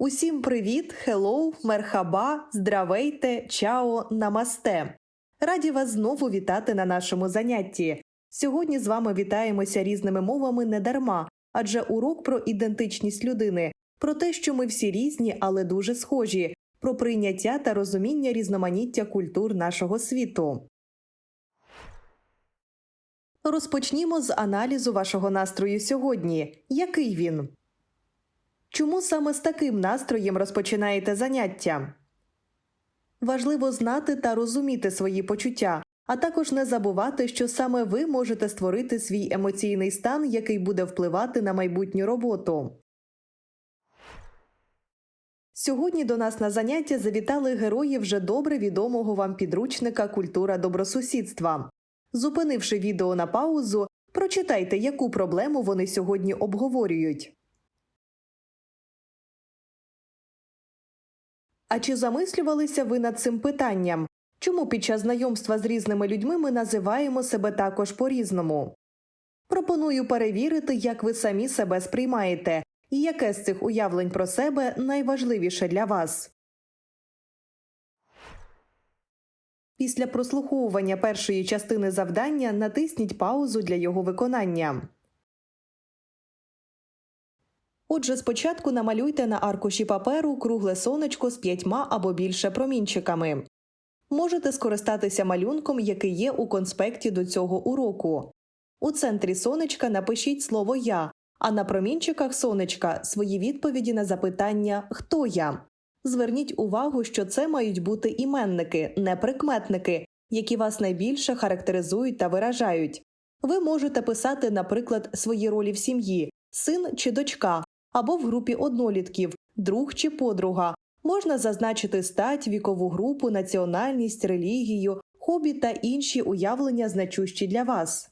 Усім привіт, хеллоу, мерхаба, здравейте, чао, намасте. Раді вас знову вітати на нашому занятті. Сьогодні з вами вітаємося різними мовами не дарма, адже урок про ідентичність людини, про те, що ми всі різні, але дуже схожі, про прийняття та розуміння різноманіття культур нашого світу. Розпочнімо з аналізу вашого настрою сьогодні. Який він? Чому саме з таким настроєм розпочинаєте заняття? Важливо знати та розуміти свої почуття, а також не забувати, що саме ви можете створити свій емоційний стан, який буде впливати на майбутню роботу. Сьогодні до нас на заняття завітали герої вже добре відомого вам підручника Культура добросусідства. Зупинивши відео на паузу, прочитайте, яку проблему вони сьогодні обговорюють. А чи замислювалися ви над цим питанням? Чому під час знайомства з різними людьми ми називаємо себе також по-різному? Пропоную перевірити, як ви самі себе сприймаєте, і яке з цих уявлень про себе найважливіше для вас. Після прослуховування першої частини завдання натисніть паузу для його виконання. Отже, спочатку намалюйте на аркуші паперу кругле сонечко з п'ятьма або більше промінчиками. Можете скористатися малюнком, який є у конспекті до цього уроку. У центрі сонечка напишіть слово Я, а на промінчиках сонечка свої відповіді на запитання Хто я. Зверніть увагу, що це мають бути іменники, не прикметники, які вас найбільше характеризують та виражають. Ви можете писати, наприклад, свої ролі в сім'ї, син чи дочка, або в групі однолітків, друг чи подруга. Можна зазначити стать, вікову групу, національність, релігію, хобі та інші уявлення, значущі для вас.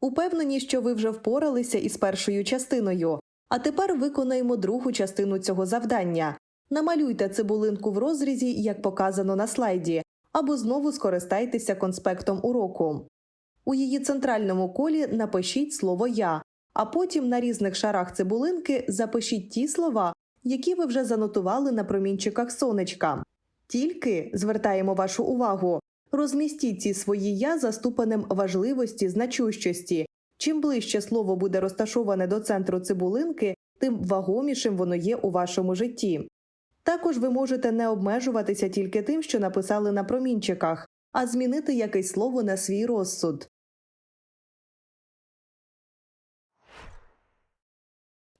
Упевнені, що ви вже впоралися із першою частиною. А тепер виконаємо другу частину цього завдання. Намалюйте цибулинку в розрізі, як показано на слайді, або знову скористайтеся конспектом уроку. У її центральному колі напишіть слово Я, а потім на різних шарах цибулинки запишіть ті слова, які ви вже занотували на промінчиках сонечка. Тільки звертаємо вашу увагу, розмістіть ці свої я за ступенем важливості значущості. Чим ближче слово буде розташоване до центру цибулинки, тим вагомішим воно є у вашому житті. Також ви можете не обмежуватися тільки тим, що написали на промінчиках, а змінити якесь слово на свій розсуд.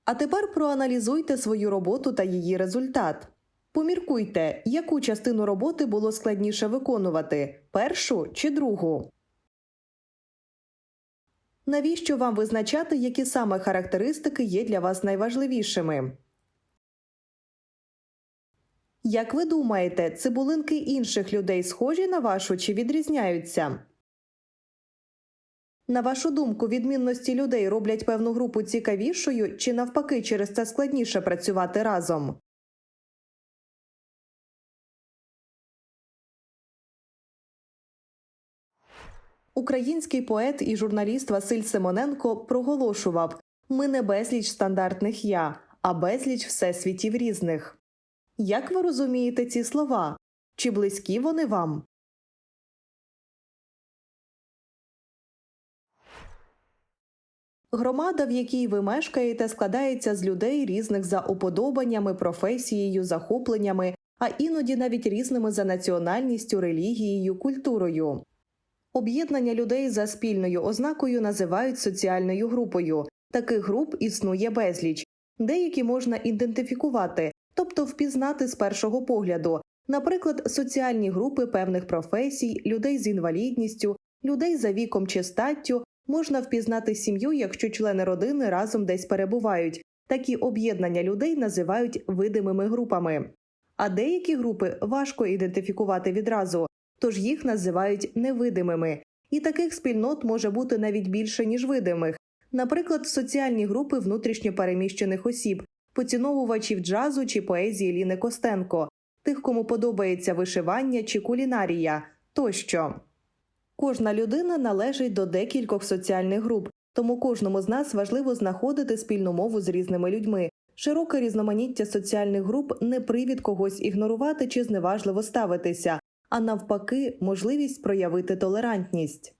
А тепер проаналізуйте свою роботу та її результат. Поміркуйте, яку частину роботи було складніше виконувати першу чи другу. Навіщо вам визначати, які саме характеристики є для вас найважливішими? Як ви думаєте, цибулинки інших людей схожі на вашу чи відрізняються? На вашу думку, відмінності людей роблять певну групу цікавішою чи навпаки через це складніше працювати разом? Український поет і журналіст Василь Симоненко проголошував Ми не безліч стандартних я, а безліч всесвітів різних. Як ви розумієте ці слова? Чи близькі вони вам? Громада, в якій ви мешкаєте, складається з людей різних за уподобаннями, професією, захопленнями, а іноді навіть різними за національністю, релігією, культурою. Об'єднання людей за спільною ознакою називають соціальною групою. Таких груп існує безліч. Деякі можна ідентифікувати, тобто впізнати з першого погляду, наприклад, соціальні групи певних професій, людей з інвалідністю, людей за віком чи статтю, можна впізнати сім'ю, якщо члени родини разом десь перебувають. Такі об'єднання людей називають видимими групами. А деякі групи важко ідентифікувати відразу, тож їх називають невидимими. І таких спільнот може бути навіть більше, ніж видимих. Наприклад, соціальні групи внутрішньо переміщених осіб, поціновувачів джазу чи поезії Ліни Костенко, тих, кому подобається вишивання чи кулінарія тощо. Кожна людина належить до декількох соціальних груп, Тому кожному з нас важливо знаходити спільну мову з різними людьми. Широке різноманіття соціальних груп не привід когось ігнорувати чи зневажливо ставитися, а навпаки, можливість проявити толерантність.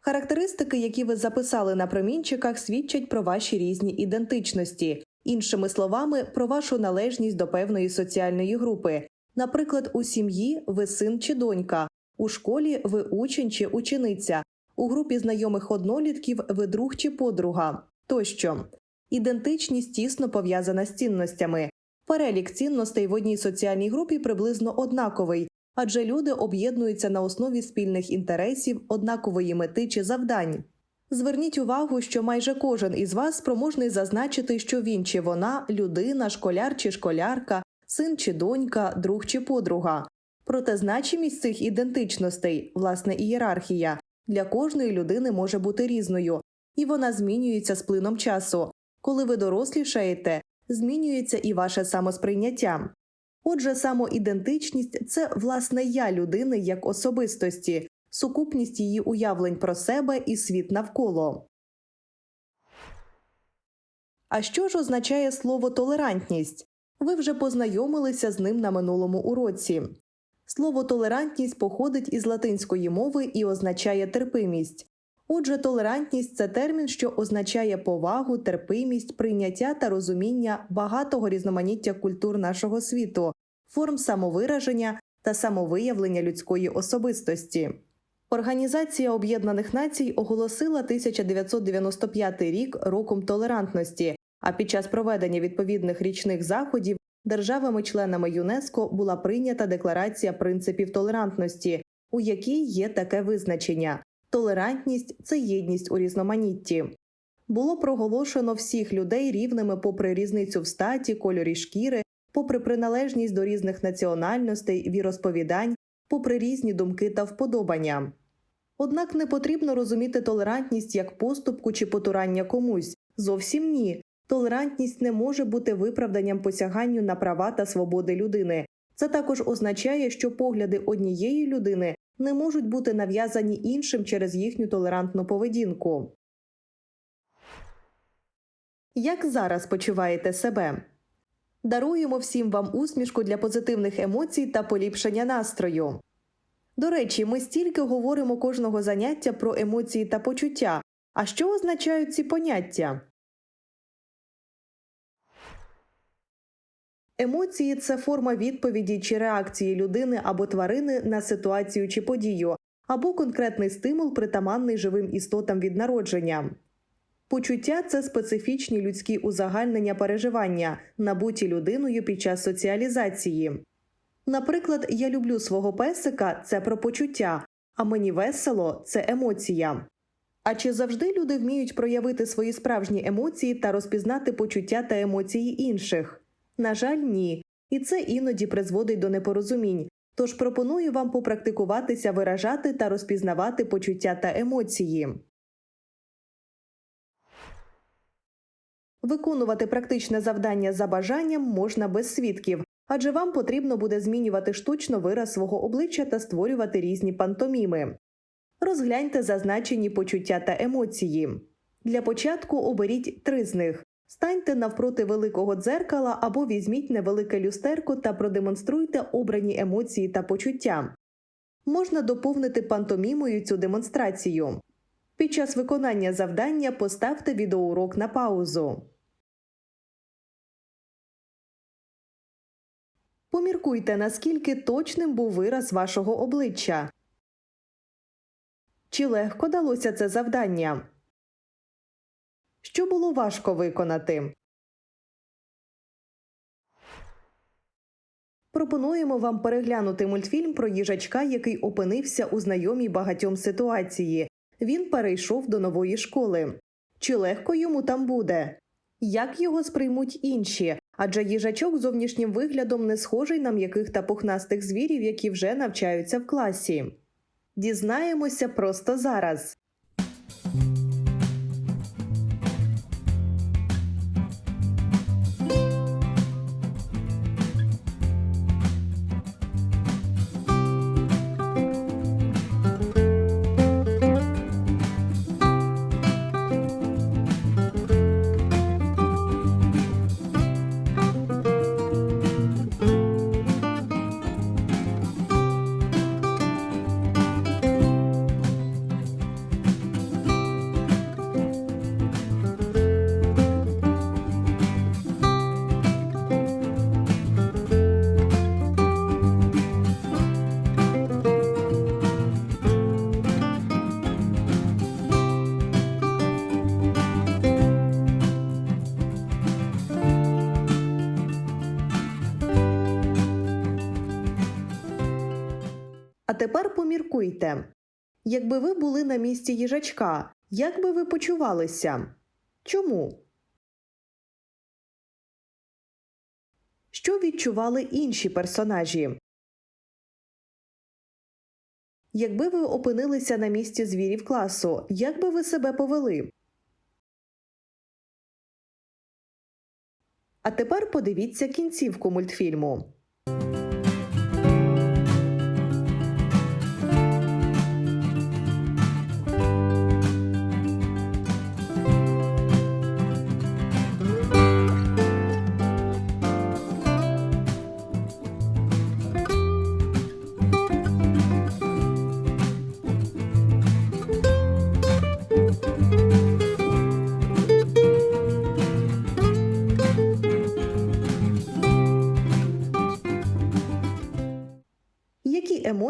Характеристики, які ви записали на промінчиках, свідчать про ваші різні ідентичності, іншими словами, про вашу належність до певної соціальної групи. Наприклад, у сім'ї ви син чи донька, у школі ви учень чи учениця, у групі знайомих однолітків ви друг чи подруга тощо. Ідентичність тісно пов'язана з цінностями. Перелік цінностей в одній соціальній групі приблизно однаковий, адже люди об'єднуються на основі спільних інтересів, однакової мети чи завдань. Зверніть увагу, що майже кожен із вас спроможний зазначити, що він чи вона людина, школяр чи школярка, син чи донька, друг чи подруга. Проте значимість цих ідентичностей, власне ієрархія, для кожної людини може бути різною, і вона змінюється з плином часу. Коли ви дорослішаєте, змінюється і ваше самосприйняття. Отже, самоідентичність це власне я людини як особистості, сукупність її уявлень про себе і світ навколо. А що ж означає слово толерантність? Ви вже познайомилися з ним на минулому уроці. Слово толерантність походить із латинської мови і означає терпимість. Отже, толерантність це термін, що означає повагу, терпимість, прийняття та розуміння багатого різноманіття культур нашого світу, форм самовираження та самовиявлення людської особистості. Організація Об'єднаних Націй оголосила 1995 рік роком толерантності, а під час проведення відповідних річних заходів державами-членами ЮНЕСКО була прийнята декларація принципів толерантності, у якій є таке визначення. Толерантність це єдність у різноманітті. Було проголошено всіх людей рівними попри різницю в статі, кольорі шкіри, попри приналежність до різних національностей, віросповідань, попри різні думки та вподобання. Однак не потрібно розуміти толерантність як поступку чи потурання комусь. Зовсім ні. Толерантність не може бути виправданням посяганню на права та свободи людини. Це також означає, що погляди однієї людини не можуть бути нав'язані іншим через їхню толерантну поведінку. Як зараз почуваєте себе? Даруємо всім вам усмішку для позитивних емоцій та поліпшення настрою. До речі, ми стільки говоримо кожного заняття про емоції та почуття. А що означають ці поняття? Емоції це форма відповіді чи реакції людини або тварини на ситуацію чи подію, або конкретний стимул, притаманний живим істотам від народження. Почуття це специфічні людські узагальнення переживання, набуті людиною під час соціалізації. Наприклад, я люблю свого песика це про почуття, а мені весело це емоція. А чи завжди люди вміють проявити свої справжні емоції та розпізнати почуття та емоції інших? На жаль, ні. І це іноді призводить до непорозумінь. Тож пропоную вам попрактикуватися виражати та розпізнавати почуття та емоції. Виконувати практичне завдання за бажанням можна без свідків, адже вам потрібно буде змінювати штучно вираз свого обличчя та створювати різні пантоміми. Розгляньте зазначені почуття та емоції. Для початку оберіть три з них Станьте навпроти великого дзеркала або візьміть невелике люстерко та продемонструйте обрані емоції та почуття. Можна доповнити пантомімою цю демонстрацію. Під час виконання завдання поставте відеоурок на паузу. Поміркуйте, наскільки точним був вираз вашого обличчя. Чи легко далося це завдання? Що було важко виконати. Пропонуємо вам переглянути мультфільм про їжачка, який опинився у знайомій багатьом ситуації. Він перейшов до нової школи. Чи легко йому там буде? Як його сприймуть інші? Адже їжачок зовнішнім виглядом не схожий на м'яких та пухнастих звірів, які вже навчаються в класі. Дізнаємося просто зараз. Тепер поміркуйте. Якби ви були на місці їжачка, як би ви почувалися? Чому? Що відчували інші персонажі? Якби ви опинилися на місці звірів класу, як би ви себе повели? А тепер подивіться кінцівку мультфільму.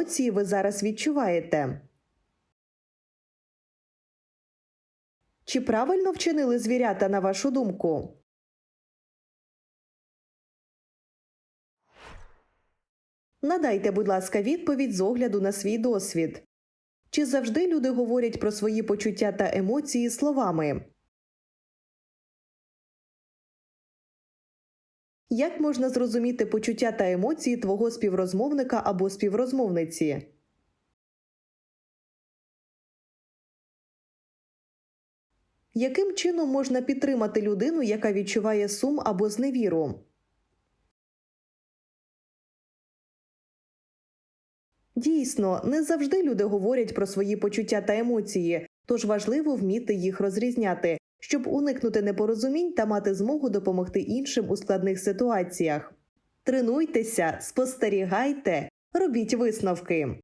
Емоції ви зараз відчуваєте? Чи правильно вчинили звірята на вашу думку? Надайте, будь ласка, відповідь з огляду на свій досвід. Чи завжди люди говорять про свої почуття та емоції словами? Як можна зрозуміти почуття та емоції твого співрозмовника або співрозмовниці? Яким чином можна підтримати людину, яка відчуває сум або зневіру? Дійсно, не завжди люди говорять про свої почуття та емоції, тож важливо вміти їх розрізняти, щоб уникнути непорозумінь та мати змогу допомогти іншим у складних ситуаціях. Тренуйтеся, спостерігайте, робіть висновки.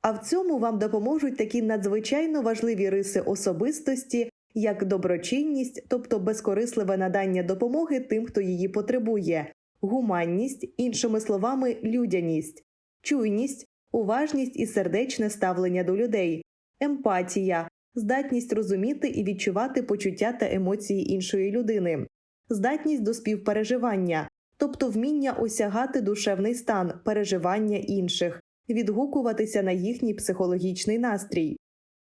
А в цьому вам допоможуть такі надзвичайно важливі риси особистості, як доброчинність, тобто безкорисливе надання допомоги тим, хто її потребує, гуманність, іншими словами, людяність, чуйність, уважність і сердечне ставлення до людей, емпатія, здатність розуміти і відчувати почуття та емоції іншої людини, здатність до співпереживання, тобто вміння осягати душевний стан, переживання інших, відгукуватися на їхній психологічний настрій.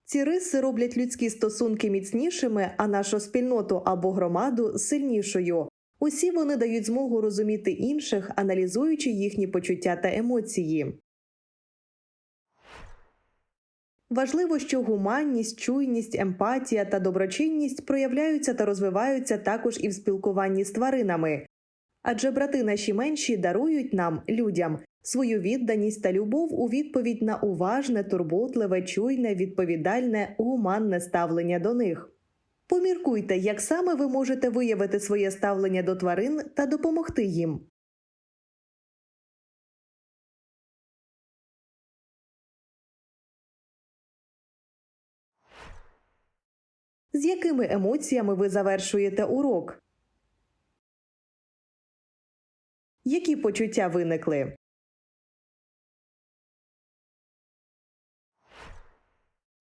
Ці риси роблять людські стосунки міцнішими, а нашу спільноту або громаду сильнішою. Усі вони дають змогу розуміти інших, аналізуючи їхні почуття та емоції. Важливо, що гуманність, чуйність, емпатія та доброчинність проявляються та розвиваються також і в спілкуванні з тваринами. Адже брати наші менші дарують нам, людям, свою відданість та любов у відповідь на уважне, турботливе, чуйне, відповідальне, гуманне ставлення до них. Поміркуйте, як саме ви можете виявити своє ставлення до тварин та допомогти їм. З якими емоціями ви завершуєте урок? Які почуття виникли?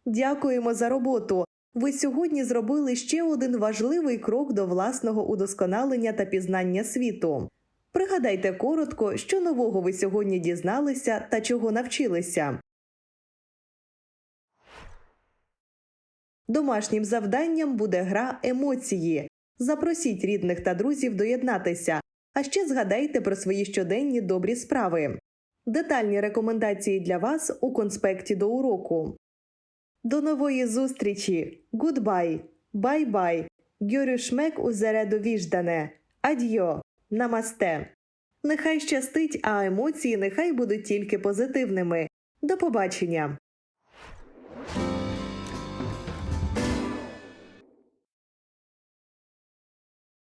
Дякуємо за роботу. Ви сьогодні зробили ще один важливий крок до власного удосконалення та пізнання світу. Пригадайте коротко, що нового ви сьогодні дізналися та чого навчилися. Домашнім завданням буде гра емоції. Запросіть рідних та друзів доєднатися, а ще згадайте про свої щоденні добрі справи. Детальні рекомендації для вас у конспекті до уроку. До нової зустрічі! Гудбай! Бай-бай! Гюрюшмек узере довіждане! Адьйо! Намасте! Нехай щастить, а емоції нехай будуть тільки позитивними. До побачення!